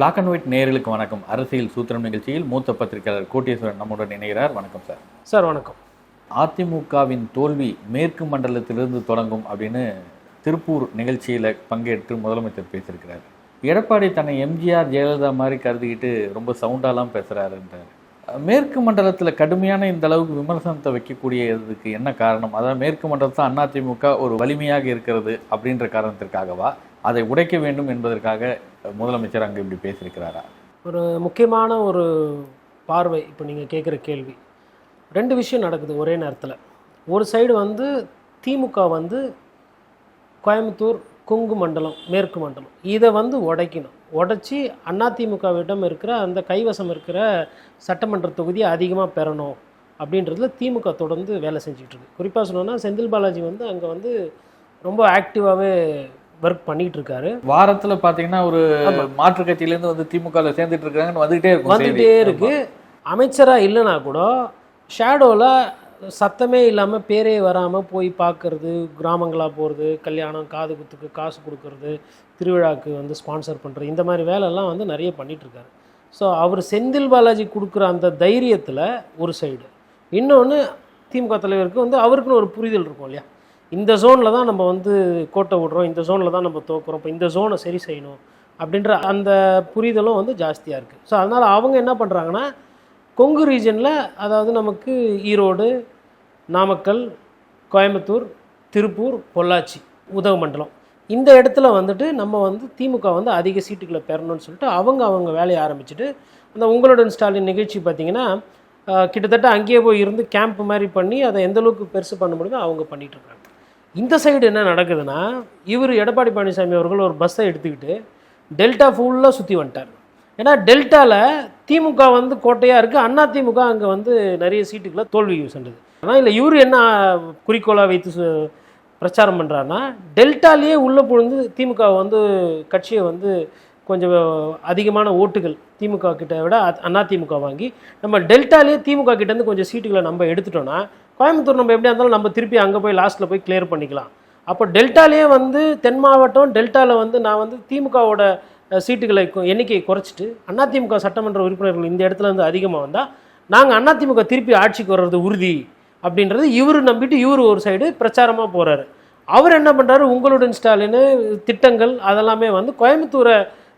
Black and white நேயர்களுக்கு வணக்கம். அரசியல் சூத்திரம் நிகழ்ச்சியில் மூத்த பத்திரிகையாளர் கோட்டீஸ்வரன் நம்முடன் இணைகிறார். வணக்கம் சார். சார் வணக்கம். அதிமுகவின் தோல்வி மேற்கு மண்டலத்திலிருந்து தொடங்கும் அப்படின்னு திருப்பூர் நிகழ்ச்சியில் பங்கேற்று முதலமைச்சர் பேசியிருக்கிறார். எடப்பாடி தன்னை எம்ஜிஆர் ஜெயலலிதா மாதிரி கருதிக்கிட்டு ரொம்ப சவுண்டாலாம் பேசுகிறாருன்றார் மேற்கு மண்டலத்தில் கடுமையான இந்த அளவுக்கு விமர்சனத்தை வைக்கக்கூடியதுக்கு என்ன காரணம்? அதாவது மேற்கு மண்டலத்தில் அதிமுக ஒரு வலிமையாக இருக்கிறது அப்படின்ற காரணத்திற்காகவா? அதை உடைக்க வேண்டும் என்பதற்காக முதலமைச்சர் அங்கே இப்படி பேசியிருக்கிறாரா? ஒரு முக்கியமான ஒரு பார்வை இப்போ நீங்கள் கேட்குற கேள்வி. ரெண்டு விஷயம் நடக்குது ஒரே நேரத்தில். ஒரு சைடு வந்து திமுக வந்து கோயம்புத்தூர் கொங்கு மண்டலம் மேற்கு மண்டலம் இதை வந்து உடைக்கணும். உடைச்சி அதிமுகவிடம் இருக்கிற அந்த கைவசம் இருக்கிற சட்டமன்ற தொகுதியை அதிகமாக பெறணும் அப்படின்றதுல திமுக தொடர்ந்து வேலை செஞ்சுக்கிட்டு இருக்கு. குறிப்பாக சொன்னோன்னா செந்தில் பாலாஜி வந்து அங்கே வந்து ரொம்ப ஆக்டிவாகவே ஒர்க் பண்ணிகிட்டு இருக்காரு வாரத்துல பாத்தீங்கன்னா ஒரு மாற்று கட்சியில இருந்து வந்து திமுகல சேர்ந்துட்டு இருக்காங்கன்னு வந்துகிட்டே இருக்கும் வந்துட்டே செய்தி. இருக்கு. அமைச்சராக இல்லைனா கூட ஷேடோவில் சத்தமே இல்லாமல் பேரே வராமல் போய் பார்க்கறது கிராமங்களாக போகிறது கல்யாணம் காது குத்துக்கு காசு கொடுக்கறது திருவிழாக்கு வந்து ஸ்பான்சர் பண்ணுறது இந்த மாதிரி வேலையெல்லாம் வந்து நிறைய பண்ணிட்டு இருக்காரு ஸோ அவர் செந்தில் பாலாஜி கொடுக்குற அந்த தைரியத்தில் ஒரு சைடு இன்னொன்று திமுக தலைவருக்கு வந்து அவருக்குன்னு ஒரு புரிதல் இருக்கும் இல்லையா? இந்த ஜோனில் தான் நம்ம வந்து கோட்டை விடுறோம் இந்த ஜோனில் தான் நம்ம தோக்குறோம் இப்போ இந்த ஜோனை சரி செய்யணும் அப்படின்ற அந்த புரிதலும் வந்து ஜாஸ்தியாக இருக்குது ஸோ அதனால் அவங்க என்ன பண்ணுறாங்கன்னா கொங்கு ரீஜனில் அதாவது நமக்கு ஈரோடு நாமக்கல் கோயம்புத்தூர் திருப்பூர் பொள்ளாச்சி உதகமண்டலம் இந்த இடத்துல வந்துட்டு நம்ம வந்து திமுக வந்து அதிக சீட்டுகளை பெறணும்னு சொல்லிட்டு அவங்க அவங்க வேலையை ஆரம்பிச்சுட்டு அந்த உங்களுடன் ஸ்டாலின் நிகழ்ச்சி பார்த்திங்கன்னா கிட்டத்தட்ட அங்கேயே போய் இருந்து கேம்ப் மாதிரி பண்ணி அதை எந்த அளவுக்கு பெருசு பண்ண முடியுமோ அவங்க பண்ணிகிட்ருக்காங்க இந்த சைடு என்ன நடக்குதுன்னா இவர் எடப்பாடி பழனிசாமி அவர்கள் ஒரு பஸ்ஸை எடுத்துக்கிட்டு டெல்டா ஃபுல்லாக சுற்றி வந்துட்டார். ஏன்னா டெல்டாவில் திமுக வந்து கோட்டையாக இருக்குது அண்ணா திமுக அங்கே வந்து நிறைய சீட்டுக்களை தோல்வி சென்றது. ஆனால் இல்லை இவர் என்ன குறிக்கோளாக வைத்து சு- பிரச்சாரம் பண்ணுறாருன்னா டெல்டாலேயே உள்ளே புழுந்து திமுக வந்து கட்சியை வந்து கொஞ்சம் அதிகமான ஓட்டுகள் திமுக கிட்ட விட அதிமுக வாங்கி நம்ம டெல்டாலேயே திமுக கிட்டேருந்து கொஞ்சம் சீட்டுகளை நம்ம எடுத்துட்டோன்னா கோயம்புத்தூர் நம்ம எப்படியா இருந்தாலும் நம்ம திருப்பி அங்கே போய் லாஸ்ட்டில் போய் கிளியர் பண்ணிக்கலாம். அப்போ டெல்டாலேயே வந்து தென் மாவட்டம் டெல்டாவில் வந்து நான் வந்து திமுகவோட சீட்டுகளை எண்ணிக்கையை குறைச்சிட்டு அதிமுக சட்டமன்ற உறுப்பினர்கள் இந்த இடத்துல இருந்து அதிகமாக வந்தால் நாங்கள் அதிமுக திருப்பி ஆட்சிக்கு வர்றது உறுதி அப்படின்றது இவர் நம்பிட்டு இவர் ஒரு சைடு பிரச்சாரமாக போகிறாரு அவர் என்ன பண்ணுறாரு உங்களுடன் ஸ்டாலின் திட்டங்கள் அதெல்லாமே வந்து கோயம்புத்தூரை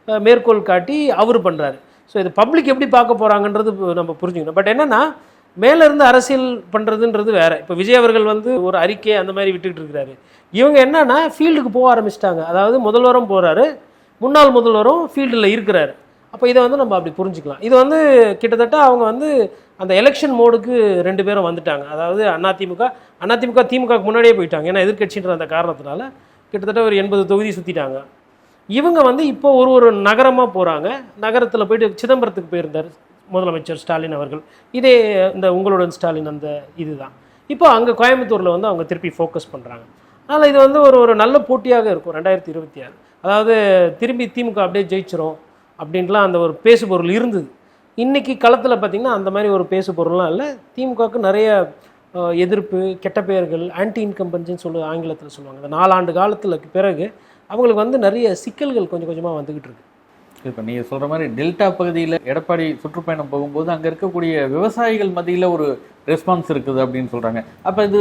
மேற்கோள் காட்டி அவர் பண்ணுறாரு ஸோ இது பப்ளிக் எப்படி பார்க்க போகிறாங்கன்றது நம்ம புரிஞ்சுக்கணும். பட் என்னென்னா மேலேருந்து அரசியல் பண்ணுறதுன்றது வேற. இப்போ விஜய் அவர்கள் வந்து ஒரு அறிக்கை அந்த மாதிரி விட்டுக்கிட்டு இருக்கிறாரு. இவங்க என்னன்னா ஃபீல்டுக்கு போக ஆரம்பிச்சிட்டாங்க. அதாவது முதல்வரும் போகிறாரு முன்னாள் முதல்வரும் ஃபீல்டில் இருக்கிறாரு. அப்போ இதை வந்து நம்ம அப்படி புரிஞ்சுக்கலாம். இது வந்து கிட்டத்தட்ட அவங்க வந்து அந்த எலெக்ஷன் மோடுக்கு ரெண்டு பேரும் வந்துட்டாங்க. அதாவது அதிமுக அதிமுக திமுகவுக்கு முன்னாடியே போயிட்டாங்க. ஏன்னா எதிர்க்கட்சின்ற அந்த காரணத்தினால கிட்டத்தட்ட ஒரு எண்பது தொகுதி சுற்றிட்டாங்க இவங்க வந்து இப்போ ஒரு ஒரு நகரமாக போகிறாங்க நகரத்தில் போயிட்டு சிதம்பரத்துக்கு போயிருந்தார். முதலமைச்சர் ஸ்டாலின் அவர்கள். இதே இந்த உங்களுடன் ஸ்டாலின் அந்த இதுதான். இப்போ அங்கே கோயம்புத்தூரில் வந்து அவங்க திருப்பி ஃபோக்கஸ் பண்ணுறாங்க அதனால் இது வந்து ஒரு ஒரு நல்ல போட்டியாக இருக்கும் ரெண்டாயிரத்தி இருபத்தி ஆறு. அதாவது திரும்பி திமுக அப்படியே ஜெயிச்சிரும் அப்படின்லாம் அந்த ஒரு பேசு பொருள் இருந்தது. இன்றைக்கி களத்தில் பார்த்திங்கன்னா அந்த மாதிரி ஒரு பேசு பொருள்லாம் இல்லை. திமுகவுக்கு நிறைய எதிர்ப்பு கெட்ட பெயர்கள் ஆன்டி இன்கம்பன்சின்னு சொல்லி ஆங்கிலத்தில் சொல்லுவாங்க. இந்த நாலாண்டு காலத்துக்கு பிறகு அவங்களுக்கு வந்து நிறைய சிக்கல்கள் கொஞ்சம் கொஞ்சமாக வந்துக்கிட்டு இருக்கு. இப்போ நீங்கள் சொல்கிற மாதிரி டெல்டா பகுதியில் எடப்பாடி சுற்றுப்பயணம் போகும்போது அங்கே இருக்கக்கூடிய விவசாயிகள் மத்தியில் ஒரு ரெஸ்பான்ஸ் இருக்குது அப்படின்னு சொல்கிறாங்க அப்போ இது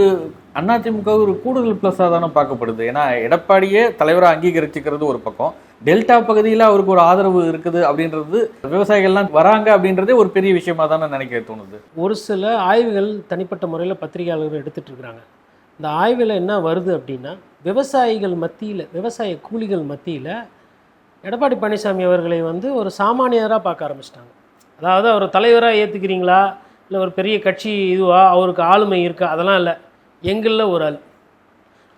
அதிமுக ஒரு கூடுதல் ப்ளஸ்ஸாக தானே பார்க்கப்படுது. ஏன்னா எடப்பாடியே தலைவராக அங்கீகரிச்சுக்கிறது ஒரு பக்கம். டெல்டா பகுதியில் அவருக்கு ஒரு ஆதரவு இருக்குது அப்படின்றது விவசாயிகள்லாம் வராங்க அப்படின்றதே ஒரு பெரிய விஷயமா தானே நினைக்க தோணுது. ஒரு சில ஆய்வுகள் தனிப்பட்ட முறையில் பத்திரிகையாளர்கள் எடுத்துகிட்ருக்குறாங்க இருக்கிறாங்க இந்த ஆய்வில் என்ன வருது அப்படின்னா விவசாயிகள் மத்தியில் விவசாய கூலிகள் மத்தியில் எடப்பாடி பழனிசாமி அவர்களை வந்து ஒரு சாமானியராக பார்க்க ஆரம்பிச்சிட்டாங்க. அதாவது அவர் தலைவராக ஏற்றுக்கிறீங்களா இல்லை ஒரு பெரிய கட்சி இதுவா? அவருக்கு ஆளுமை இருக்கா? அதெல்லாம் இல்லை. எங்களில் ஒரு ஆள்.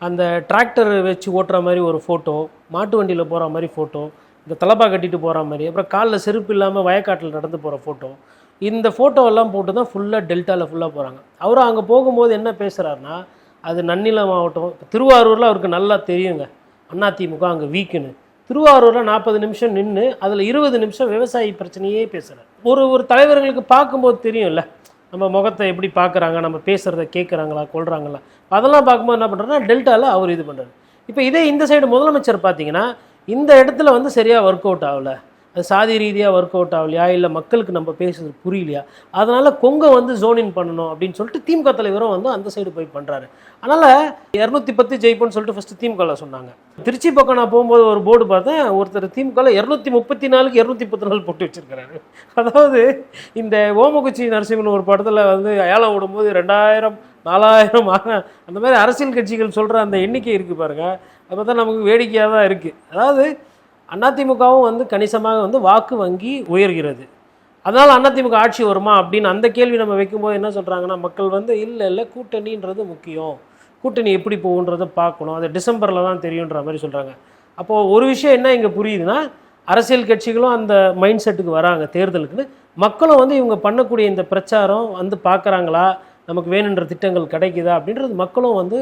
அந்த டிராக்டர் வச்சு ஓட்டுற மாதிரி ஒரு ஃபோட்டோ மாட்டு வண்டியில் போகிற மாதிரி ஃபோட்டோ இந்த தலப்பா கட்டிட்டு போகிற மாதிரி அப்புறம் காலில் செருப்பு இல்லாமல் வயக்காட்டில் நடந்து போகிற ஃபோட்டோ இந்த ஃபோட்டோவெல்லாம் போட்டு தான் ஃபுல்லாக டெல்டாவில் ஃபுல்லாக போகிறாங்க அவரும் அங்கே போகும்போது என்ன பேசுகிறாருன்னா அது நன்னிலம் மாவட்டம் திருவாரூரில் அவருக்கு நல்லா தெரியுங்க. அதிமுக அங்கே வீக்குன்னு. திருவாரூரில் நாற்பது நிமிஷம் நின்று அதில் இருபது நிமிஷம் விவசாயி பிரச்சனையே பேசுகிறார் ஒரு ஒரு தலைவர்களுக்கு பார்க்கும்போது தெரியும்ல நம்ம முகத்தை எப்படி பார்க்குறாங்க நம்ம பேசுகிறத கேட்குறாங்களா கொள்கிறாங்களா அதெல்லாம் பார்க்கும்போது என்ன பண்ணுறோன்னா டெல்டாவில் அவர் இது பண்ணுறாரு இப்போ இதே இந்த சைடு முதலமைச்சர் பார்த்தீங்கன்னா இந்த இடத்துல வந்து சரியாக ஒர்க் அவுட் ஆகல. அது சாதி ரீதியாக ஒர்க் அவுட் ஆகலையா? இல்லை மக்களுக்கு நம்ம பேசுறது புரியலையா? அதனால் கொங்கை வந்து ஜோனின் பண்ணணும் அப்படின்னு சொல்லிட்டு திமுக தலைவரும் வந்து அந்த சைடு போய் பண்ணுறாரு அதனால் இரநூத்தி பத்து ஜெயிப்போம்னு சொல்லிட்டு ஃபஸ்ட்டு திமுகவில் சொன்னாங்க. திருச்சி பக்கம் நான் போகும்போது ஒரு போர்டு பார்த்தேன் ஒருத்தர் திமுகவில் இரநூத்தி முப்பத்தி நாலுக்கு இரநூத்தி பத்து நாள் போட்டு வச்சிருக்கிறாரு. அதாவது இந்த ஓமகுச்சி நரசிம்மன் ஒரு படத்தில் வந்து ஏலம் விடும்போது ரெண்டாயிரம் நாலாயிரம் ஆக அந்த மாதிரி அரசியல் கட்சிகள் சொல்கிற அந்த எண்ணிக்கை இருக்குது பாருங்கள் அது பார்த்தா நமக்கு வேடிக்கையாக தான் இருக்குது அதாவது அதிமுகவும் வந்து கணிசமாக வந்து வாக்கு வங்கி உயர்கிறது. அதனால் அதிமுக ஆட்சி வருமா அப்படின்னு அந்த கேள்வி நம்ம வைக்கும்போது என்ன சொல்கிறாங்கன்னா மக்கள் வந்து இல்லை இல்லை கூட்டணின்றது முக்கியம். கூட்டணி எப்படி போகுன்றதை பார்க்கணும். அது டிசம்பரில் தான் தெரியுன்ற மாதிரி சொல்கிறாங்க அப்போது ஒரு விஷயம் என்ன இங்கே புரியுதுன்னா அரசியல் கட்சிகளும் அந்த மைண்ட் செட்டுக்கு வராங்க தேர்தலுக்குன்னு. மக்களும் வந்து இவங்க பண்ணக்கூடிய இந்த பிரச்சாரம் வந்து பார்க்குறாங்களா? நமக்கு வேணுன்ற திட்டங்கள் கிடைக்குதா? அப்படின்றது மக்களும் வந்து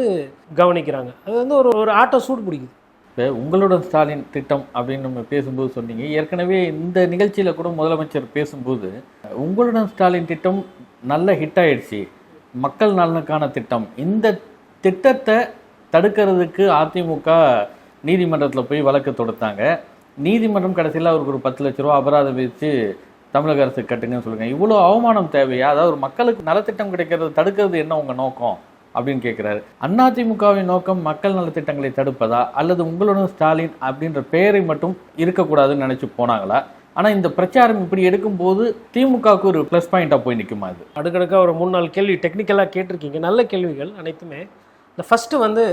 கவனிக்கிறாங்க. அது வந்து ஒரு ஒரு ஆட்டோ சூடு பிடிக்குது. இப்போ உங்களுடன் ஸ்டாலின் திட்டம் அப்படின்னு நம்ம பேசும்போது சொன்னீங்க. ஏற்கனவே இந்த நிகழ்ச்சியில் கூட முதலமைச்சர் பேசும்போது உங்களுடன் ஸ்டாலின் திட்டம் நல்ல ஹிட் ஆயிடுச்சு. மக்கள் நலனுக்கான திட்டம். இந்த திட்டத்தை தடுக்கிறதுக்கு அதிமுக நீதிமன்றத்தில் போய் வழக்கு தொடுத்தாங்க. நீதிமன்றம் கடைசியில் அவருக்கு ஒரு பத்து லட்ச ரூபா அபராதம் விதித்து தமிழக அரசு கட்டுங்கன்னு சொல்லுங்கள் இவ்வளோ அவமானம் தேவையா? அதாவது ஒரு மக்களுக்கு நலத்திட்டம் கிடைக்கிறத தடுக்கிறது என்ன உங்கள் நோக்கம்? அப்படின்னு கேட்குறாரு அதிமுகவின் நோக்கம் மக்கள் நலத்திட்டங்களை தடுப்பதா? அல்லது உங்களுடன் ஸ்டாலின் அப்படின்ற பெயரை மட்டும் இருக்கக்கூடாதுன்னு நினச்சி போனாங்களா? ஆனால் இந்த பிரச்சாரம் இப்படி எடுக்கும்போது திமுகவுக்கு ஒரு ப்ளஸ் பாயிண்ட்டாக போய் நிற்குமா அது அடுக்கடுக்காக ஒரு மூணு நாலு கேள்வி டெக்னிக்கலாக கேட்டிருக்கீங்க. நல்ல கேள்விகள் அனைத்துமே. இந்த ஃபஸ்ட்டு வந்து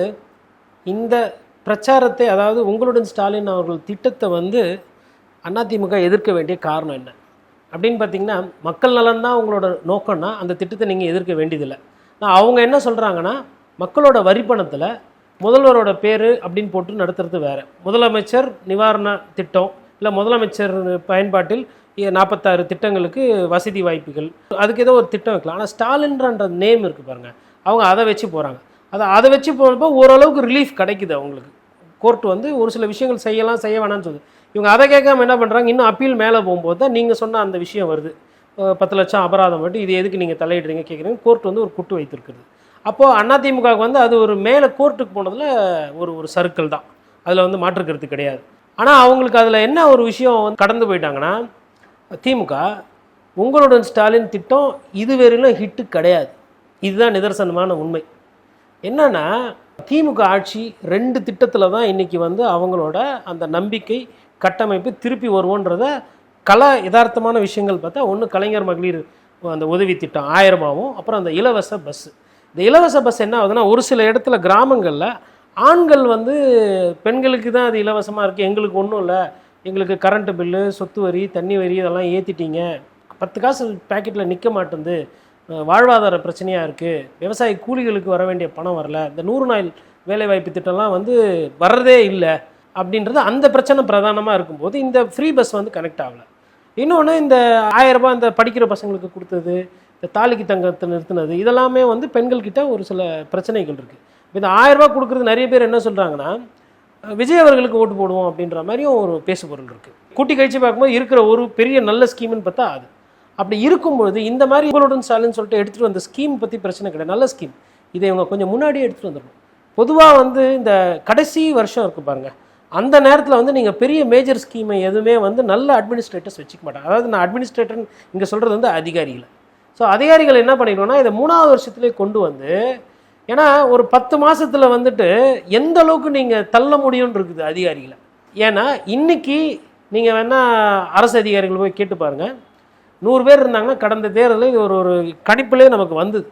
இந்த பிரச்சாரத்தை அதாவது உங்களுடன் ஸ்டாலின் அவர்கள் திட்டத்தை வந்து அதிமுக எதிர்க்க வேண்டிய காரணம் என்ன? அப்படின்னு பார்த்தீங்கன்னா மக்கள் நலன் தான் உங்களோட நோக்கம்னா அந்த திட்டத்தை நீங்கள் எதிர்க்க வேண்டியதில்லை. அவங்க என்ன சொல்கிறாங்கன்னா மக்களோட வரிப்பணத்தில் முதல்வரோட பேர் அப்படின்னு போட்டு நடத்துறது வேறு. முதலமைச்சர் நிவாரண திட்டம் இல்லை முதலமைச்சர் பயன்பாட்டில் நாற்பத்தாறு திட்டங்களுக்கு வசதி வாய்ப்புகள். அதுக்கு ஏதோ ஒரு திட்டம் வைக்கலாம். ஆனால் ஸ்டாலின்ன்ற நேம் இருக்குது பாருங்கள் அவங்க அதை வச்சு போகிறாங்க அதை அதை வச்சு போகிறப்போ ஓரளவுக்கு ரிலீஃப் கிடைக்குது அவங்களுக்கு. கோர்ட் வந்து ஒரு சில விஷயங்கள் செய்யலாம் செய்ய வேணாம்னு சொல்லுது. இவங்க அதை கேட்காம என்ன பண்ணுறாங்க இன்னும் அப்பீல் மேலே போகும்போது தான் நீங்கள் சொன்ன அந்த விஷயம் வருது. பத்து லட்சம் அபராதம் மட்டும் இது எதுக்கு நீங்கள் தலையிடுறீங்க கேட்குறீங்க கோர்ட் வந்து ஒரு குட்டு வைத்திருக்குது. அப்போது அதிமுகவுக்கு வந்து அது ஒரு மேலே கோர்ட்டுக்கு போனதில் ஒரு ஒரு சர்க்கிள் தான். அதில் வந்து மாற்றுக்கிறது கிடையாது. ஆனால் அவங்களுக்கு அதில் என்ன ஒரு விஷயம் வந்து கடந்து போயிட்டாங்கன்னா திமுக உங்களுடன் ஸ்டாலின் திட்டம் இதுவரையிலும் ஹிட்டு கிடையாது. இதுதான் நிதர்சனமான உண்மை. என்னென்னா திமுக ஆட்சி ரெண்டு திட்டத்தில் தான் இன்னைக்கு வந்து அவங்களோட அந்த நம்பிக்கை கட்டமைப்பு திருப்பி வருவோன்றதை கல யதார்த்தமான விஷயங்கள் பார்த்தா ஒன்று கலைஞர் மகளிர் அந்த உதவி திட்டம் ஆயிரமாவும் அப்புறம் அந்த இலவச பஸ்ஸு இந்த இலவச பஸ் என்ன ஆகுதுன்னா ஒரு சில இடத்துல கிராமங்களில் ஆண்கள் வந்து பெண்களுக்கு தான் அது இலவசமாக இருக்குது எங்களுக்கு ஒன்றும் இல்லை. எங்களுக்கு கரண்ட் பில்லு சொத்து வரி தண்ணி வரி இதெல்லாம் ஏற்றிட்டீங்க பத்து காசு பேக்கெட்டில் நிற்க மாட்டேங்குது. வாழ்வாதார பிரச்சனையாக இருக்குது விவசாய கூலிகளுக்கு வர வேண்டிய பணம் வரல. இந்த நூறு நாள் வேலைவாய்ப்பு திட்டம்லாம் வந்து வர்றதே இல்லை. அப்படின்றது அந்த பிரச்சனை பிரதானமாக இருக்கும்போது இந்த ஃப்ரீ பஸ் வந்து கனெக்ட் ஆகலை. இன்னொன்று இந்த ஆயரரூபா இந்த படிக்கிற பசங்களுக்கு கொடுத்தது இந்த தாலிக்கு தங்கத்தை நிறுத்தினது இதெல்லாமே வந்து பெண்கள்கிட்ட ஒரு சில பிரச்சனைகள் இருக்குது இந்த ஆயரரூபா கொடுக்குறது நிறைய பேர் என்ன சொல்கிறாங்கன்னா விஜய் அவர்களுக்கு ஓட்டு போடுவோம் அப்படின்ற மாதிரியும் ஒரு பேசுபொருள் இருக்குது கூட்டி கழிச்சு பார்க்கும்போது இருக்கிற ஒரு பெரிய நல்ல ஸ்கீம்னு பார்த்தா அது. அப்படி இருக்கும்பொழுது இந்த மாதிரி உங்களுடன் ஸ்டாலின் சொல்லிட்டு எடுத்துகிட்டு வந்த ஸ்கீம் பற்றி பிரச்சனை கிடையாது. நல்ல ஸ்கீம் இதை இவங்க கொஞ்சம் முன்னாடியே எடுத்துகிட்டு வந்துடணும். பொதுவாக வந்து இந்த கடைசி வருஷம் இருக்குது பாருங்கள் அந்த நேரத்தில் வந்து நீங்கள் பெரிய மேஜர் ஸ்கீமை எதுவுமே வந்து நல்ல அட்மினிஸ்ட்ரேட்டர்ஸ் வச்சுக்க மாட்டாங்க. அதாவது நான் அட்மினிஸ்ட்ரேட்டர் இங்கே சொல்கிறது வந்து அதிகாரிகள். ஸோ அதிகாரிகள் என்ன பண்ணிக்கணும்னா இதை மூணாவது வருஷத்துலேயே கொண்டு வந்து ஏன்னா ஒரு பத்து மாதத்தில் வந்துட்டு எந்த அளவுக்கு நீங்கள் தள்ள முடியும்னு இருக்குது அதிகாரிகளை. ஏன்னா இன்றைக்கி நீங்கள் வேணால் அரசு அதிகாரிகள் போய் கேட்டு பாருங்கள் நூறு பேர் இருந்தாங்கன்னா கடந்த தேர்தலில் இது ஒரு ஒரு கணிப்பிலே நமக்கு வந்தது.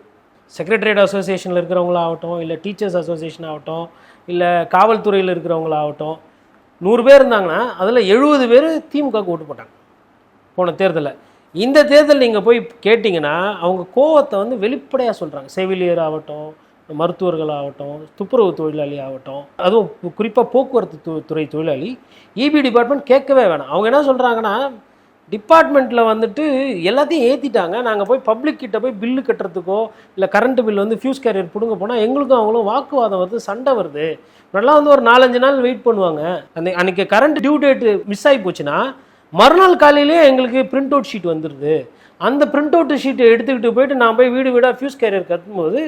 செக்ரட்டரியேட் அசோசியேஷனில் இருக்கிறவங்களாகட்டும் இல்லை டீச்சர்ஸ் அசோசியேஷன் ஆகட்டும் இல்லை காவல்துறையில் இருக்கிறவங்களாகட்டும் நூறு பேர் இருந்தாங்கன்னா அதில் எழுபது பேர் திமுகவுக்கு ஓட்டு போட்டாங்க போன தேர்தலில். இந்த தேர்தல் நீங்கள் போய் கேட்டிங்கன்னா அவங்க கோவத்தை வந்து வெளிப்படையாக சொல்கிறாங்க செவிலியர் ஆகட்டும் மருத்துவர்கள் ஆகட்டும் துப்புரவு தொழிலாளி ஆகட்டும் அதுவும் குறிப்பாக போக்குவரத்து து- துறை தொழிலாளி இபி டிபார்ட்மெண்ட் கேட்கவே வேணாம். அவங்க என்ன சொல்கிறாங்கன்னா டிபார்ட்மெண்ட்டில் வந்துட்டு எல்லாத்தையும் ஏற்றிட்டாங்க நாங்கள் போய் பப்ளிக் கிட்ட போய் பில்லு கட்டுறதுக்கோ இல்லை கரண்ட் பில் வந்து ஃபியூஸ் கேரியர் பிடுங்க போனால் எங்களுக்கும் அவங்களும் வாக்குவாதம் வருது சண்டை வருது. நல்லா வந்து ஒரு நாலஞ்சு நாள் வெயிட் பண்ணுவாங்க. அந்த அன்றைக்கி கரண்ட் டியூ டேட்டு மிஸ் ஆகி போச்சுன்னா மறுநாள் காலையிலேயே எங்களுக்கு பிரிண்ட் அவுட் ஷீட் வந்துடுது அந்த பிரிண்ட் அவுட் ஷீட்டை எடுத்துக்கிட்டு போயிட்டு நான் போய் வீடு வீடாக ஃபியூஸ் கேரியர் கட்டும்போது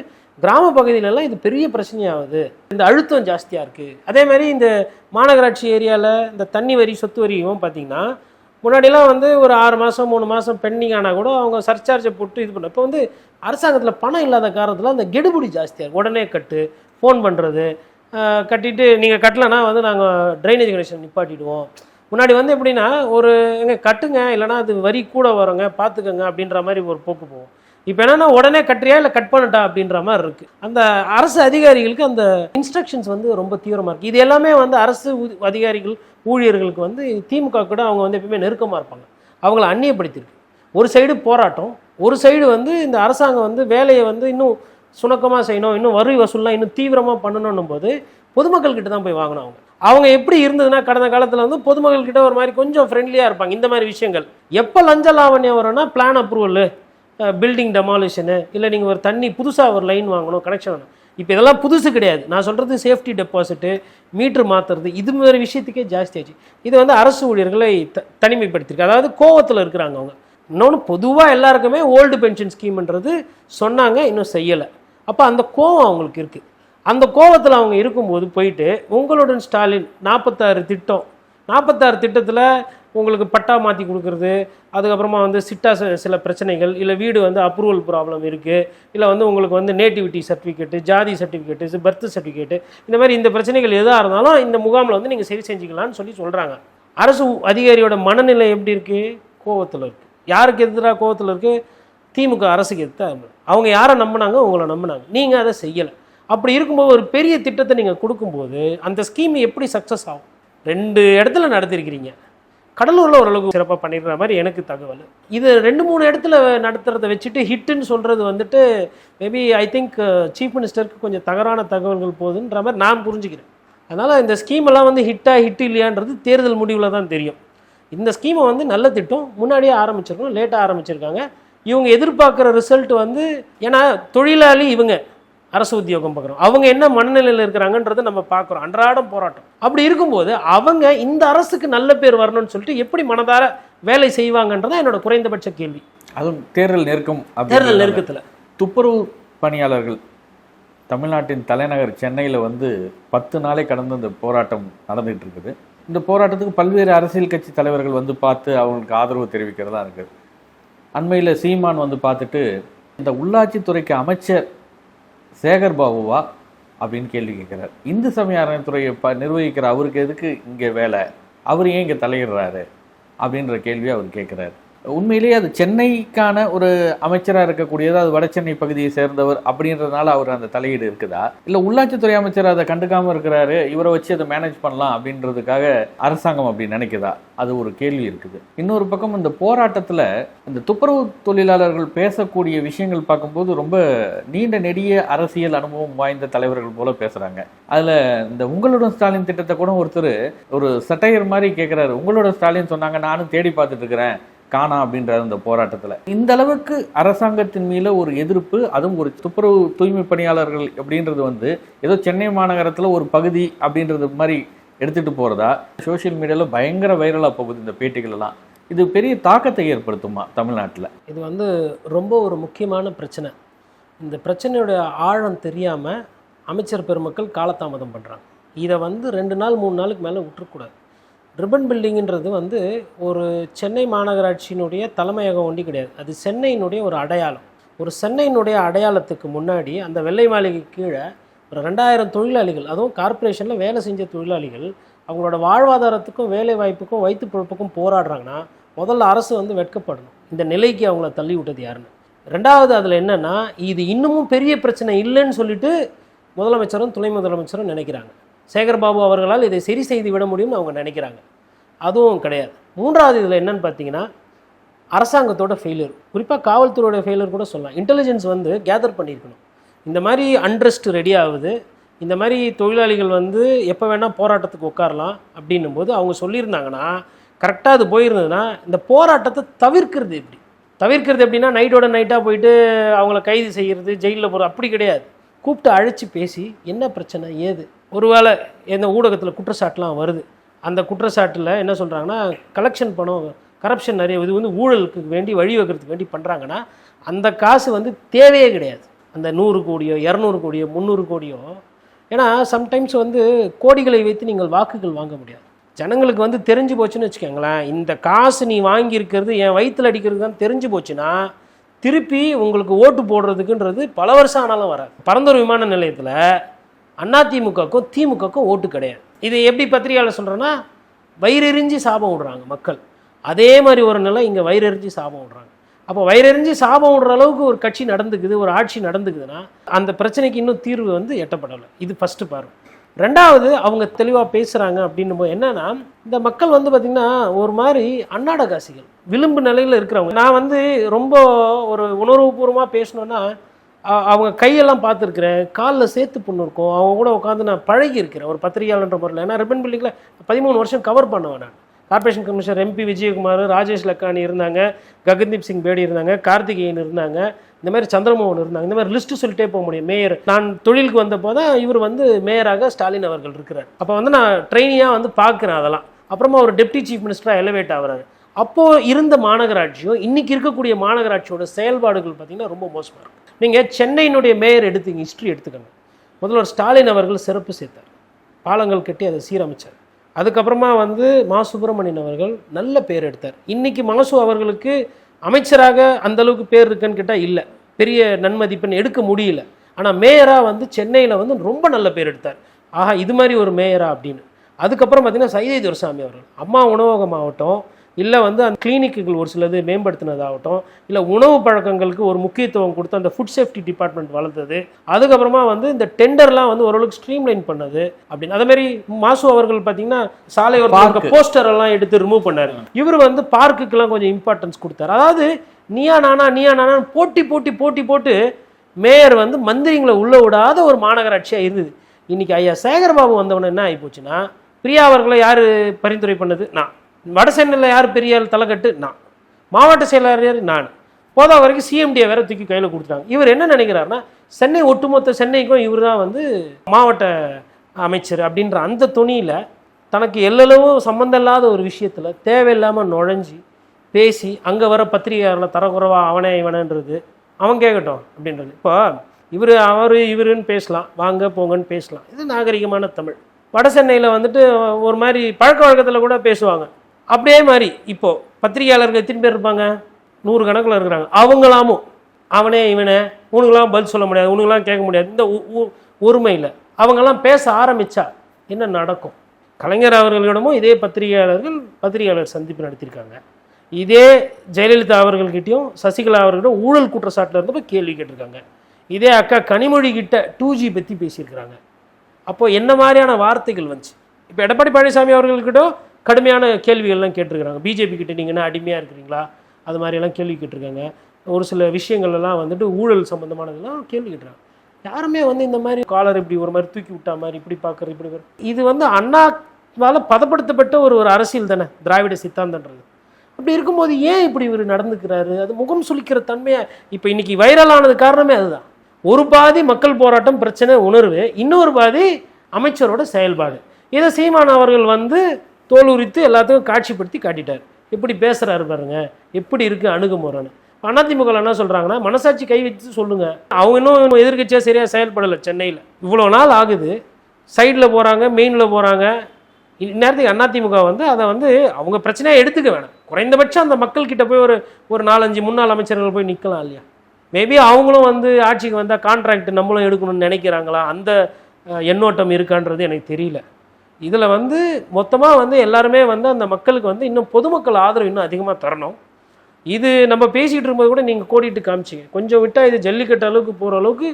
கிராம பகுதியிலலாம் இது பெரிய பிரச்சனையாகுது. இந்த அழுத்தம் ஜாஸ்தியாக இருக்குது அதே மாதிரி இந்த மாநகராட்சி ஏரியாவில் இந்த தண்ணி வரி சொத்து வரியும் பார்த்தீங்கன்னா முன்னாடிலாம் வந்து ஒரு ஆறு மாதம் மூணு மாதம் பெண்டிங் ஆனால் கூட அவங்க சர்சார்ஜை போட்டு இது பண்ண. இப்போ வந்து அரசாங்கத்தில் பணம் இல்லாத காரணத்தில் அந்த கெடுபிடி ஜாஸ்தியாக உடனே கட்டு ஃபோன் பண்ணுறது கட்டிட்டு நீங்கள் கட்டலைன்னா வந்து நாங்கள் ட்ரைனேஜ் கனெக்ஷன் நிப்பாட்டிடுவோம். முன்னாடி வந்து எப்படின்னா ஒரு எங்கே கட்டுங்க இல்லைனா அது வரி கூட வருங்க பார்த்துக்கங்க அப்படின்ற மாதிரி ஒரு போக்கு போவோம் இப்போ என்னன்னா உடனே கட்டுறியா இல்லை கட் பண்ணட்டா அப்படின்ற மாதிரி இருக்கு. அந்த அரசு அதிகாரிகளுக்கு அந்த இன்ஸ்ட்ரக்ஷன்ஸ் வந்து ரொம்ப தீவிரமாக இருக்குது இது எல்லாமே வந்து அரசு அதிகாரிகள் ஊழியர்களுக்கு வந்து திமுக கூட அவங்க வந்து எப்பயுமே நெருக்கமாக இருப்பாங்க. அவங்கள அந்நியப்படுத்தியிருக்கு ஒரு சைடு போராட்டம் ஒரு சைடு வந்து இந்த அரசாங்கம் வந்து வேலையை வந்து இன்னும் சுணக்கமாக செய்யணும் இன்னும் வரி வசூல்லாம் இன்னும் தீவிரமாக பண்ணணும் போது பொதுமக்கள் கிட்ட தான் போய் வாங்கணும் அவங்க. அவங்க எப்படி இருந்ததுன்னா கடந்த காலத்தில் வந்து பொதுமக்கள் கிட்ட ஒரு மாதிரி கொஞ்சம் ஃப்ரெண்ட்லியாக இருப்பாங்க. இந்த மாதிரி விஷயங்கள். எப்போ லஞ்ச லாவண்யம் வரும்னா பிளான் அப்ரூவல் பில்டிங் டெமாலிஷனு இல்லை நீங்கள் ஒரு தண்ணி புதுசாக ஒரு லைன் வாங்கணும் கனெக்ஷன் வேணும். இப்போ இதெல்லாம் புதுசு கிடையாது. நான் சொல்கிறது சேஃப்டி டெபாசிட்டு மீட்ரு மாற்றுறது இது மாதிரி விஷயத்துக்கே ஜாஸ்தியாச்சு இது வந்து அரசு ஊழியர்களை த தனிமைப்படுத்தியிருக்கு. அதாவது கோவத்தில் இருக்கிறாங்க அவங்க. இன்னொன்று பொதுவாக எல்லாருக்குமே ஓல்டு பென்ஷன் ஸ்கீம்ன்றது சொன்னாங்க இன்னும் செய்யலை. அப்போ அந்த கோவம் அவங்களுக்கு இருக்குது அந்த கோவத்தில் அவங்க இருக்கும்போது போயிட்டு உங்களுடன் ஸ்டாலின் நாற்பத்தாறு திட்டம் நாற்பத்தாறு திட்டத்தில் உங்களுக்கு பட்டா மாற்றி கொடுக்குறது அதுக்கப்புறமா வந்து சிட்டா சில பிரச்சனைகள் இல்லை வீடு வந்து அப்ரூவல் ப்ராப்ளம் இருக்குது இல்லை வந்து உங்களுக்கு வந்து நேட்டிவிட்டி சர்டிஃபிகேட்டு ஜாதி சர்டிஃபிகேட்டு பர்த் சர்டிஃபிகேட்டு இந்த மாதிரி இந்த பிரச்சனைகள் எதாக இருந்தாலும் இந்த முகாமில் வந்து நீங்கள் சரி செஞ்சுக்கலாம்னு சொல்லி சொல்கிறாங்க அரசு அதிகாரியோட மனநிலை எப்படி இருக்குது கோவத்தில் இருக்குது யாருக்கு எதிராக கோவத்தில் இருக்குது திமுக அரசுக்கு எதிர்த்து அவங்க யாரை நம்பினாங்க? உங்களை நம்பினாங்க. நீங்கள் அதை செய்யலை. அப்படி இருக்கும்போது ஒரு பெரிய திட்டத்தை நீங்கள் கொடுக்கும்போது அந்த ஸ்கீம் எப்படி சக்ஸஸ் ஆகும்? ரெண்டு இடத்துல நடத்திருக்கிறீங்க. கடலூரில் ஓரளவுக்கு சிறப்பாக பண்ணிடுற மாதிரி எனக்கு தகவல். இது ரெண்டு மூணு இடத்துல நடத்துகிறத வச்சுட்டு ஹிட்டுன்னு சொல்கிறது வந்துட்டு மேபி ஐ திங்க் சீஃப் மினிஸ்டருக்கு கொஞ்சம் தகரான தகவல்கள் போகுதுன்ற மாதிரி நான் புரிஞ்சுக்கிறேன். அதனால் இந்த ஸ்கீமெல்லாம் வந்து ஹிட்டாக ஹிட் இல்லையான்றது தேர்தல் முடிவில் தான் தெரியும். இந்த ஸ்கீமை வந்து நல்ல திட்டம். முன்னாடியே ஆரம்பிச்சிருக்கணும் லேட்டாக ஆரம்பிச்சிருக்காங்க. இவங்க எதிர்பார்க்குற ரிசல்ட் வந்து ஏன்னா தொழிலாளி இவங்க அரசு உத்தியோகம் பார்க்குறோம். அவங்க என்ன மனநிலையில் இருக்கிறாங்கன்றதை நம்ம பார்க்குறோம். அன்றாடம் போராட்டம். அப்படி இருக்கும்போது அவங்க இந்த அரசுக்கு நல்ல பேர் வரணும்னு சொல்லிட்டு எப்படி மனதார வேலை செய்வாங்கன்றதான் என்னோட குறைந்தபட்ச கேள்வி. அதுவும் தேர்தல் நெருக்கம் தேர்தல் நெருக்கத்தில். துப்புரவு பணியாளர்கள் தமிழ்நாட்டின் தலைநகர் சென்னையில் வந்து பத்து நாளை கடந்து இந்த போராட்டம் நடந்துகிட்டு இருக்குது. இந்த போராட்டத்துக்கு பல்வேறு அரசியல் கட்சி தலைவர்கள் வந்து பார்த்து அவங்களுக்கு ஆதரவு தெரிவிக்கிறதா இருக்குது அண்மையில் சீமான் வந்து பார்த்துட்டு இந்த உள்ளாட்சித்துறைக்கு அமைச்சர் சேகர் பாபுவா அப்படின்னு கேள்வி கேட்குறாரு. இந்து சமய அறநிலைத்துறையை ப நிர்வகிக்கிற அவருக்கு எதுக்கு இங்கே வேலை? அவர் ஏன் இங்கே தலையிடுறாரு? அப்படின்ற கேள்வியை அவர் கேட்குறாரு. உண்மையிலேயே அது சென்னைக்கான ஒரு அமைச்சராக இருக்கக்கூடியது அது வட சென்னை பகுதியை சேர்ந்தவர் அப்படின்றதுனால அவர் அந்த தலையீடு இருக்குதா? இல்லை உள்ளாட்சித்துறை அமைச்சர் அதை கண்டுக்காமல் இருக்கிறாரு இவரை வச்சு அதை மேனேஜ் பண்ணலாம் அப்படின்றதுக்காக அரசாங்கம் அப்படி நினைக்குதா? அது ஒரு கேள்வி இருக்குது. இன்னொரு பக்கம் இந்த போராட்டத்தில் இந்த துப்புரவு தொழிலாளர்கள் பேசக்கூடிய விஷயங்கள் பார்க்கும்போது ரொம்ப நீண்ட நெடிய அரசியல் அனுபவம் வாய்ந்த தலைவர்கள் போல பேசுகிறாங்க அதில் இந்த உங்களுடன் ஸ்டாலின் திட்டத்தை கூட ஒருத்தர் ஒரு சட்டையர் மாதிரி கேட்குறாரு உங்களோட ஸ்டாலின் சொன்னாங்க நானும் தேடி பார்த்துட்டு இருக்கிறேன். காணா அப்படின்றார் இந்த போராட்டத்தில். இந்த அளவுக்கு அரசாங்கத்தின் மீது ஒரு எதிர்ப்பு அதுவும் ஒரு துப்புரவு தூய்மை பணியாளர்கள் அப்படின்றது வந்து ஏதோ சென்னை மாநகரத்தில் ஒரு பகுதி அப்படின்றது மாதிரி எடுத்துகிட்டு போகிறதா சோஷியல் மீடியாவில் பயங்கர வைரலாக போகுது இந்த பேட்டிகளெல்லாம் இது பெரிய தாக்கத்தை ஏற்படுத்துமா தமிழ்நாட்டில்? இது வந்து ரொம்ப ஒரு முக்கியமான பிரச்சனை. இந்த பிரச்சனையோட ஆழம் தெரியாமல் அமைச்சர் பெருமக்கள் காலதாமதம் பண்ணுறாங்க இதை வந்து ரெண்டு நாள் மூணு நாளுக்கு மேலே விட்டுறக்கூடாது. ரிப்பன் பில்டிங்கிறது வந்து ஒரு சென்னை மாநகராட்சியினுடைய தலைமையகம் ஒண்டி கிடையாது. அது சென்னையினுடைய ஒரு அடையாளம். ஒரு சென்னையினுடைய அடையாளத்துக்கு முன்னாடி அந்த வெள்ளை மாளிகை கீழே ஒரு ரெண்டாயிரம் தொழிலாளிகள் அதுவும் கார்ப்பரேஷனில் வேலை செஞ்ச தொழிலாளிகள் அவங்களோட வாழ்வாதாரத்துக்கும் வேலை வாய்ப்புக்கும் வயிற்று பொழப்புக்கும் போராடுறாங்கன்னா முதல்ல அரசு வந்து வெட்கப்படணும். இந்த நிலைக்கு அவங்கள தள்ளி விட்டது யாருன்னு. ரெண்டாவது அதில் என்னென்னா இது இன்னமும் பெரிய பிரச்சனை இல்லைன்னு சொல்லிட்டு முதலமைச்சரும் துணை முதலமைச்சரும் நினைக்கிறாங்க. சேகர்பாபு அவர்களால் இதை சரி செய்து விட முடியும்னு அவங்க நினைக்கிறாங்க. அதுவும் கிடையாது. மூன்றாவது இதில் என்னன்னு பார்த்தீங்கன்னா அரசாங்கத்தோட ஃபெயிலியர் குறிப்பாக காவல்துறையோட ஃபெயிலியர் கூட சொல்லலாம். இன்டெலிஜென்ஸ் வந்து கேதர் பண்ணியிருக்கணும். இந்த மாதிரி அண்ட்ரஸ்ட் ரெடி ஆகுது. இந்த மாதிரி தொழிலாளிகள் வந்து எப்போ வேணால் போராட்டத்துக்கு உட்காரலாம் அப்படின்னும் போது அவங்க சொல்லியிருந்தாங்கன்னா கரெக்டாக அது போயிருந்ததுன்னா இந்த போராட்டத்தை தவிர்க்கிறது எப்படி? தவிர்க்கிறது எப்படின்னா நைட்டோட நைட்டாக போயிட்டு அவங்கள கைது செய்கிறது ஜெயிலில் போகிற அப்படி கிடையாது. கூப்பிட்டு அழைச்சி பேசி என்ன பிரச்சனை ஏது? ஒருவேளை இந்த ஊடகத்தில் குற்றச்சாட்டுலாம் வருது. அந்த குற்றச்சாட்டில் என்ன சொல்கிறாங்கன்னா கலெக்ஷன் பணம் கரப்ஷன் நிறைய இது வந்து ஊழலுக்கு வேண்டி வழி வைக்கிறதுக்கு வேண்டி பண்ணுறாங்கன்னா அந்த காசு வந்து தேவையே கிடையாது. அந்த நூறு கோடியோ இரநூறு கோடியோ முந்நூறு கோடியோ. ஏன்னா சம்டைம்ஸ் வந்து கோடிகளை வைத்து நீங்கள் வாக்குகள் வாங்க முடியாது. ஜனங்களுக்கு வந்து தெரிஞ்சு போச்சுன்னு வச்சுக்கோங்களேன் இந்த காசு நீ வாங்கியிருக்கிறது என் வயிற்றில் அடிக்கிறது தான் தெரிஞ்சு போச்சுன்னா திருப்பி உங்களுக்கு ஓட்டு போடுறதுக்குன்றது பல வருஷம் ஆனாலும் வராது. பரந்தூர் விமான நிலையத்தில் அதிமுகக்கும் திமுகக்கும் ஓட்டு கிடையாது. இது எப்படி பத்திரிகையாளர் சொல்கிறேன்னா வயிறெறிஞ்சு சாபம் விடுறாங்க மக்கள். அதே மாதிரி ஒரு நிலை இங்கே வயிறெறிஞ்சு சாபம் விடுறாங்க. அப்போ வயிறெறிஞ்சு சாபம் விடுற அளவுக்கு ஒரு கட்சி நடந்துக்குது ஒரு ஆட்சி நடந்துக்குதுன்னா அந்த பிரச்சனைக்கு இன்னும் தீர்வு வந்து எட்டப்படலை. இது ஃபஸ்ட்டு பார்வை. ரெண்டாவது அவங்க தெளிவாக பேசுகிறாங்க அப்படின்னும் போது என்னன்னா இந்த மக்கள் வந்து பார்த்திங்கன்னா ஒரு மாதிரி அன்னாடகாசிகள் விளிம்பு நிலையில் இருக்கிறவங்க. நான் வந்து ரொம்ப ஒரு உணர்வுபூர்வமாக பேசணுன்னா அவங்க கையெல்லாம் பார்த்துருக்குறேன் காலில் சேர்த்து புண்ணு இருக்கும். அவங்க கூட உட்காந்து நான் பழகி இருக்கிறேன் ஒரு பத்திரிகையாளன்ற முறையில் ஏன்னா ரிப்பன் பில்டிங்கில் பதிமூணு வருஷம் கவர் பண்ணுவேன் நான். Corporation commissioner MP Vijayakumar Rajesh Lakhani இருந்தாங்க ககன்தீப் சிங் பேடி இருந்தாங்க கார்த்திகேயன் இருந்தாங்க இந்த மாதிரி சந்திரமோகன் இருந்தாங்க. இந்த மாதிரி லிஸ்ட்டு சொல்லிட்டே போக முடியும். மேயர். நான் தொழிலுக்கு வந்தப்போ தான் இவர் வந்து மேயராக ஸ்டாலின் அவர்கள் இருக்கிறார். அப்போ வந்து நான் ட்ரெயினியாக வந்து பார்க்குறேன் அதெல்லாம். அப்புறமா ஒரு டெப்டி சீஃப் மினிஸ்டராக எலவேட் ஆகிறாரு. அப்போது இருந்த மாநகராட்சியும் இன்னைக்கு இருக்கக்கூடிய மாநகராட்சியோட செயல்பாடுகள் பார்த்தீங்கன்னா ரொம்ப மோசமாக இருக்கும் நீங்கள் சென்னையினுடைய மேயர் எடுத்து ஹிஸ்ட்ரி எடுத்துக்கங்க. முதல்வர் ஸ்டாலின் அவர்கள் சிறப்பு சேர்த்தார். பாலங்கள் கட்டி அதை சீரமைச்சார். அதுக்கப்புறமா வந்து மா. சுப்பிரமணியன் அவர்கள் நல்ல பேர் எடுத்தார். இன்னைக்கு மாசு அவர்களுக்கு அமைச்சராக அந்த அளவுக்கு பேர் இருக்குன்னு கேட்டால் இல்லை. பெரிய நன்மதிப்பெண் எடுக்க முடியல. ஆனால் மேயராக வந்து சென்னையில் வந்து ரொம்ப நல்ல பேர் எடுத்தார். ஆஹா இது மாதிரி ஒரு மேயரா அப்படின்னு. அதுக்கப்புறம் பார்த்தீங்கன்னா சைதை துரசாமி அவர்கள். அம்மா உணவகம் மாவட்டம் இல்லை வந்து அந்த கிளினிக்குகள் ஒரு சிலது மேம்படுத்தினதாகட்டும் இல்லை உணவு பழக்கங்களுக்கு ஒரு முக்கியத்துவம் கொடுத்து அந்த ஃபுட் சேஃப்டி டிபார்ட்மெண்ட் வளர்த்தது. அதுக்கப்புறமா வந்து இந்த டெண்டர்லாம் வந்து ஓரளவுக்கு ஸ்ட்ரீம்லைன் பண்ணது. அப்படின்னு. அதே மாதிரி மாசு அவர்கள் பார்த்தீங்கன்னா சாலை Park. போஸ்டர் எல்லாம் எடுத்து ரிமூவ் பண்ணாரு. இவர் வந்து பார்க்குக்கெல்லாம் கொஞ்சம் இம்பார்ட்டன்ஸ் கொடுத்தாரு. அதாவது நீயா நானா நீயா நானா போட்டி போட்டி போட்டி போட்டு மேயர் வந்து மந்திரிங்களை உள்ள விடாத ஒரு மாநகராட்சியாக இருந்தது. இன்னைக்கு ஐயா சேகர்பாபு வந்தவன என்ன ஆகி போச்சுன்னா பிரியா அவர்களை யார் பரிந்துரை பண்ணது? நான். வட சென்னையில் யார் பெரிய ஆள் தலைக்கட்டு? நான். மாவட்ட செயலாளர் யார்? நான். போதா வரைக்கும் சிஎம்டியை வேற தூக்கி கையில் கொடுத்துட்டாங்க. இவர் என்ன நினைக்கிறாருன்னா சென்னை ஒட்டுமொத்த சென்னைக்கும் இவர் தான் வந்து மாவட்ட அமைச்சர் அப்படின்ற அந்த துணியில் தனக்கு எல்லளவும் சம்மந்தம் இல்லாத ஒரு விஷயத்தில் தேவையில்லாமல் நுழைஞ்சி பேசி அங்கே வர பத்திரிகையாளர்களை தரக்குறவா அவனே இவனன்றது. அவன் கேட்கட்டும் அப்படின்றது. இப்போ இவர் அவர் இவருன்னு பேசலாம். வாங்க போங்கன்னு பேசலாம். இது நாகரிகமான தமிழ். வட சென்னையில் வந்துட்டு ஒரு மாதிரி பழக்க வழக்கத்தில் கூட பேசுவாங்க. அப்படியே மாதிரி இப்போ பத்திரிகையாளர்கள் எத்தனை பேர் இருப்பாங்க? நூறு கணக்கில் இருக்கிறாங்க. அவங்களாமும் அவனே இவனே உனக்கெல்லாம் பதில் சொல்ல முடியாது உனக்கெல்லாம் கேட்க முடியாது. இந்த ஒருமையில் அவங்கெல்லாம் பேச ஆரம்பித்தா என்ன நடக்கும்? கலைஞர் அவர்களிடமும் இதே பத்திரிகையாளர்கள் பத்திரிகையாளர் சந்திப்பு நடத்தியிருக்காங்க. இதே ஜெயலலிதா அவர்கள்கிட்டயும் சசிகலா அவர்களிடம் ஊழல் குற்றச்சாட்டில் இருந்தப்போ கேள்வி கேட்டிருக்காங்க. இதே அக்கா கனிமொழி கிட்ட டூ ஜி பற்றி பேசியிருக்கிறாங்க. அப்போது என்ன மாதிரியான வார்த்தைகள் வந்துச்சு? இப்போ எடப்பாடி பழனிசாமி அவர்கள்கிட்ட கடுமையான கேள்விகள்லாம் கேட்டிருக்கிறாங்க. பிஜேபி கிட்ட நீங்கள் என்ன அடிமையாக இருக்கிறீங்களா? அது மாதிரியெல்லாம் கேள்வி கேட்டிருக்காங்க. ஒரு சில விஷயங்கள் எல்லாம் வந்துட்டு ஊழல் சம்மந்தமானதெல்லாம் கேள்வி கேட்டுறாங்க யாருமே வந்து இந்த மாதிரி காலர் இப்படி ஒரு மாதிரி தூக்கி விட்டா மாதிரி இப்படி பார்க்குறது இப்படி வரும் இது வந்து அண்ணாவால் பதப்படுத்தப்பட்ட ஒரு ஒரு அரசியல் தானே திராவிட சித்தாந்தன்றது. அப்படி இருக்கும்போது ஏன் இப்படி இவர் நடந்துக்கிறாரு? அது முகம் சுளிக்கிற தன்மையை இப்போ இன்னைக்கு வைரல் ஆனது காரணமே அதுதான். ஒரு பாதி மக்கள் போராட்டம் பிரச்சனை உணர்வு இன்னொரு பாதி அமைச்சரோட செயல்பாடு. இதை சீமான் அவர்கள் வந்து தோல் உரித்து எல்லாத்துக்கும் காட்சிப்படுத்தி காட்டிட்டார். எப்படி பேசுகிறாரு பாருங்க. எப்படி இருக்குது அணுகுமுறைன்னு. அதிமுக என்ன சொல்கிறாங்கன்னா மனசாட்சி கை வச்சு சொல்லுங்கள் அவங்க இன்னும் எதிர்கட்சியாக சரியாக செயல்படலை சென்னையில். இவ்வளோ நாள் ஆகுது. சைடில் போகிறாங்க மெயினில் போகிறாங்க இந்நேரத்துக்கு அதிமுக வந்து அதை வந்து அவங்க பிரச்சனையாக எடுத்துக்க வேணாம். குறைந்தபட்சம் அந்த மக்கள்கிட்ட போய் ஒரு ஒரு நாலஞ்சு முன்னாள் அமைச்சர்கள் போய் நிற்கலாம் இல்லையா? மேபி அவங்களும் வந்து ஆட்சிக்கு வந்தால் கான்ட்ராக்ட் நம்மளும் எடுக்கணும்னு நினைக்கிறாங்களா? அந்த எண்ணோட்டம் இருக்கான்றது எனக்கு தெரியல. இதில் வந்து மொத்தமாக வந்து எல்லாருமே வந்து அந்த மக்களுக்கு வந்து இன்னும் பொதுமக்கள் ஆதரவு இன்னும் அதிகமாக தரணும். இது நம்ம பேசிகிட்டு இருக்கும்போது கூட நீங்கள் கோடிட்டு காமிச்சிங்க. கொஞ்சம் விட்டால் இது ஜல்லிக்கட்டு அளவுக்கு போகிற அளவுக்கு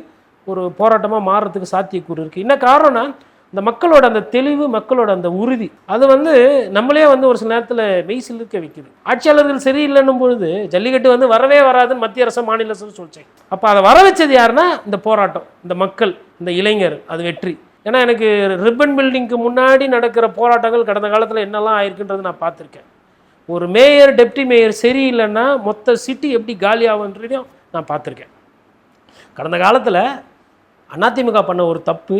ஒரு போராட்டமாக மாறுறதுக்கு சாத்தியக்கூறு இருக்குது என்ன காரணம்னா இந்த மக்களோட அந்த தெளிவு மக்களோட அந்த உறுதி அது வந்து நம்மளே வந்து ஒரு சில நேரத்தில் மெய் சிலிர்க்க வைக்குது. ஆட்சியாளர்கள் சரியில்லைன்னும் பொழுது ஜல்லிக்கட்டு வந்து வரவே வராதுன்னு மத்திய அரசு மாநில அரசு சொல்லிச்சேன் அப்போ அதை வர வச்சது யாருன்னா இந்த போராட்டம் இந்த மக்கள் இந்த இளைஞர் அது வெற்றி. ஏன்னா எனக்கு ரிப்பன் பில்டிங்க்கு முன்னாடி நடக்கிற போராட்டங்கள் கடந்த காலத்தில் என்னெல்லாம் ஆயிருக்குன்றது நான் பார்த்துருக்கேன். ஒரு மேயர் டெப்டி மேயர் சரியில்லைன்னா மொத்த சிட்டி எப்படி காலி ஆகுன்றதையும் நான் பார்த்துருக்கேன். கடந்த காலத்தில் அதிமுக பண்ண ஒரு தப்பு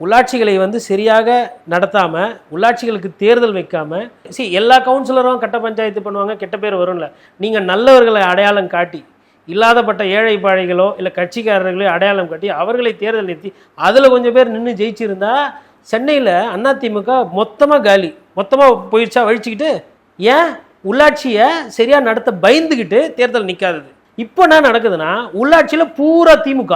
உள்ளாட்சிகளை வந்து சரியாக நடத்தாமல் உள்ளாட்சிகளுக்கு தேர்தல் வைக்காமல் சரி எல்லா கவுன்சிலரும் கட்ட பஞ்சாயத்து பண்ணுவாங்க கெட்ட பேர் வரும்ல. நீங்கள் நல்லவர்களை அடையாளம் காட்டி இல்லாதப்பட்ட ஏழை பாழைகளோ இல்லை கட்சிக்காரர்களோ அடையாளம் காட்டி அவர்களை தேர்தல் நிறுத்தி அதில் கொஞ்சம் பேர் நின்று ஜெயிச்சிருந்தா சென்னையில் அதிமுக மொத்தமாக காலி மொத்தமாக போயிடுச்சா வழிச்சுக்கிட்டு? ஏன்? உள்ளாட்சியை சரியாக நடத்த பயந்துக்கிட்டு தேர்தல் நிற்காதது இப்போ என்ன நடக்குதுன்னா உள்ளாட்சியில் பூரா திமுக.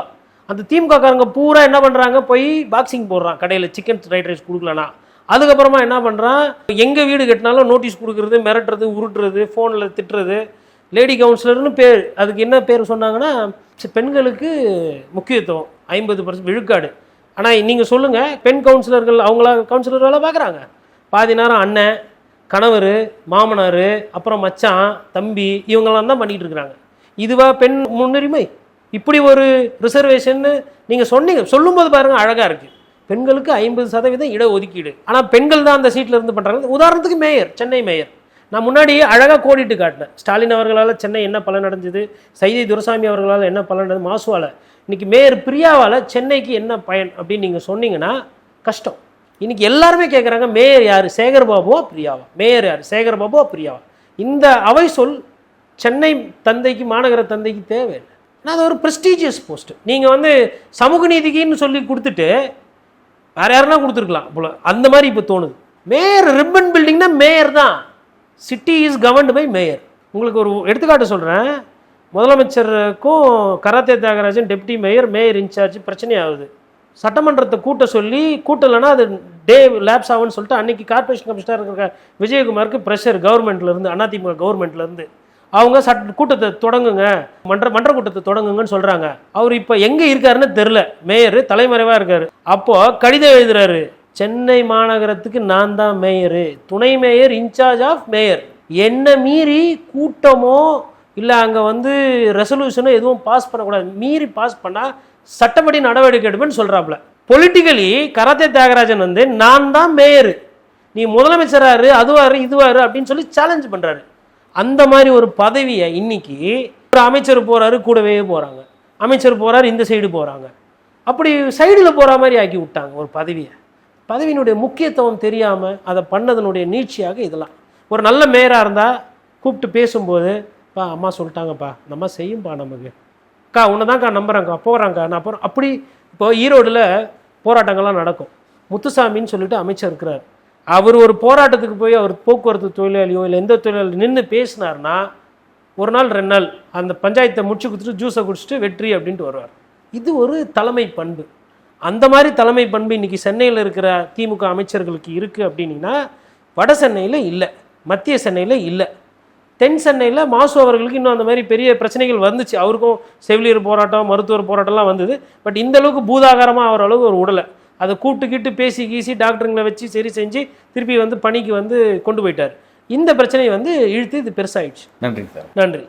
அந்த திமுகக்காரங்க பூரா என்ன பண்ணுறாங்க போய் பாக்ஸிங் போடுறான். கடையில் சிக்கன் ஃப்ரைட் ரைஸ் கொடுக்கலனா அதுக்கப்புறமா என்ன பண்ணுறான் எங்கள் வீடு கட்டினாலும் நோட்டீஸ் கொடுக்குறது மிரட்டுறது உருட்டுறது ஃபோனில் திட்டுறது. லேடி கவுன்சிலர்னு பேர் அதுக்கு என்ன பேர் சொன்னாங்கன்னா பெண்களுக்கு முக்கியத்துவம் ஐம்பது பர்சன்ட் விழுக்காடு. ஆனால் நீங்கள் சொல்லுங்கள் பெண் கவுன்சிலர்கள் அவங்களா கவுன்சிலர் வேலை பார்க்குறாங்க பாதி நேரம் அண்ணன் கணவர் மாமனார் அப்புறம் மச்சான் தம்பி இவங்கெல்லாம் தான் பண்ணிகிட்டு இருக்கிறாங்க. இதுவா பெண் முன்னுரிமை? இப்படி ஒரு ரிசர்வேஷன்னு நீங்கள் சொன்னீங்க சொல்லும்போது பாருங்கள் அழகாக இருக்குது பெண்களுக்கு ஐம்பது சதவீதம் இட ஒதுக்கீடு ஆனால் பெண்கள் தான் அந்த சீட்டில் இருந்து பண்ணுறாங்க உதாரணத்துக்கு மேயர் சென்னை மேயர். நான் முன்னாடி அழகாக கோடிட்டு காட்டினேன். ஸ்டாலின் அவர்களால் சென்னை என்ன பலன் நடந்தது சைதை துரசாமி அவர்களால் என்ன பலன் நடந்தது மாசுவால. இன்றைக்கி மேயர் பிரியாவால் சென்னைக்கு என்ன பயன் அப்படின்னு நீங்கள் சொன்னீங்கன்னா கஷ்டம். இன்றைக்கி எல்லாருமே கேட்குறாங்க மேயர் யார்? சேகர் பாபுவா பிரியாவா? மேயர் யார்? சேகர் பாபுவா பிரியாவா? இந்த அவை சொல் சென்னை தந்தைக்கு மாநகர தந்தைக்கு தேவையில்லை. ஏன்னா அது ஒரு ப்ரெஸ்டீஜியஸ் போஸ்ட்டு நீங்கள் வந்து சமூக நீதிக்குன்னு சொல்லி கொடுத்துட்டு வேறு யாருன்னா கொடுத்துருக்கலாம் போல. அந்த மாதிரி இப்போ தோணுது. மேயர் ரிப்பன் பில்டிங்னா மேயர் தான். City is governed by mayor உங்களுக்கு ஒரு எடுத்துக்காட்டு சொல்கிறேன் முதலமைச்சருக்கும் karate Thiagarajan deputy mayor mayor in charge பிரச்சனை ஆகுது சட்டமன்றத்தை கூட்ட சொல்லி கூட்டலைன்னா அது டே லேப்ஸ் ஆகும்னு சொல்லிட்டு அன்றைக்கி கார்பரேஷன் கமிஷனர் இருக்கிற விஜயகுமாருக்கு ப்ரெஷர் கவர்மெண்ட்லேருந்து அதிமுக கவர்மெண்ட்லேருந்து அவங்க சட் கூட்டத்தை தொடங்குங்க. மன்ற மன்ற கூட்டத்தை தொடங்குங்கன்னு சொல்கிறாங்க அவர் இப்போ எங்கே இருக்காருன்னு தெரில மேயர் தலைமறைவாக இருக்கார். அப்போது கடிதம் எழுதுறாரு. சென்னை மாநகரத்துக்கு நான் தான் மேயரு. துணை மேயர் இன்சார்ஜ் ஆஃப் மேயர். என்ன மீறி கூட்டமோ இல்லை அங்கே வந்து ரெசல்யூஷனோ எதுவும் பாஸ் பண்ணக்கூடாது. மீறி பாஸ் பண்ணால் சட்டப்படி நடவடிக்கை எடுப்பேன்னு சொல்கிறாப்புல பொலிட்டிக்கலி கராத்தே தியாகராஜன் வந்து நான் தான் மேயரு. நீ முதலமைச்சராரு அதுவாரு இதுவாரு அப்படின்னு சொல்லி சேலஞ்ச் பண்ணுறாரு அந்த மாதிரி ஒரு பதவியை இன்னைக்கு ஒரு அமைச்சர் போகிறாரு கூடவே போகிறாங்க அமைச்சர் போகிறாரு இந்த சைடு போகிறாங்க அப்படி சைடில் போகிற மாதிரி ஆக்கி விட்டாங்க ஒரு பதவியை. பதவியினுடைய முக்கியத்துவம் தெரியாமல் அதை பண்ணதனுடைய நீட்சியாக இதெல்லாம். ஒரு நல்ல மேயராக இருந்தால் கூப்பிட்டு பேசும்போது பா அம்மா சொல்லிட்டாங்கப்பா. இந்த அம்மா செய்யும்பா நமக்கு. அக்கா உன்னை தான்க்கா நம்புறேங்க்கா போகிறாங்கக்கா நான் போகிறேன் அப்படி இப்போ ஈரோடில் போராட்டங்கள்லாம் நடக்கும். முத்துசாமின்னு சொல்லிட்டு அமைச்சர் இருக்கிறார். அவர் ஒரு போராட்டத்துக்கு போய் அவர் போக்குவரத்து தொழிலாளியோ இல்லை எந்த தொழிலாளி நின்று பேசினார்னா ஒரு நாள் ரெண்டு நாள் அந்த பஞ்சாயத்தை முடிச்சு கொடுத்துட்டு ஜூஸை குடிச்சிட்டு வெற்றி அப்படின்ட்டு வருவார். இது ஒரு தலைமை பண்பு. அந்த மாதிரி தலைமை பண்பு இன்னைக்கு சென்னையில் இருக்கிற திமுக அமைச்சர்களுக்கு இருக்குது அப்படின்னா வட சென்னையில் இல்லை மத்திய சென்னையில் இல்லை. தென் சென்னையில் மாசு அவர்களுக்கு இன்னும் அந்த மாதிரி பெரிய பிரச்சனைகள் வந்துச்சு. அவருக்கும் செவிலியர் போராட்டம் மருத்துவர் போராட்டம்லாம் வந்தது. பட் இந்த அளவுக்கு பூதாகாரமாக ஆகிற அளவுக்கு ஒரு உடலை. அதை கூப்பிட்டுக்கிட்டு பேசி கீசி டாக்டருங்களை வச்சு சரி செஞ்சு திருப்பி வந்து பணிக்கு வந்து கொண்டு போயிட்டார். இந்த பிரச்சனை வந்து இழுத்து இது பெருசாயிடுச்சு. நன்றி சார். நன்றி.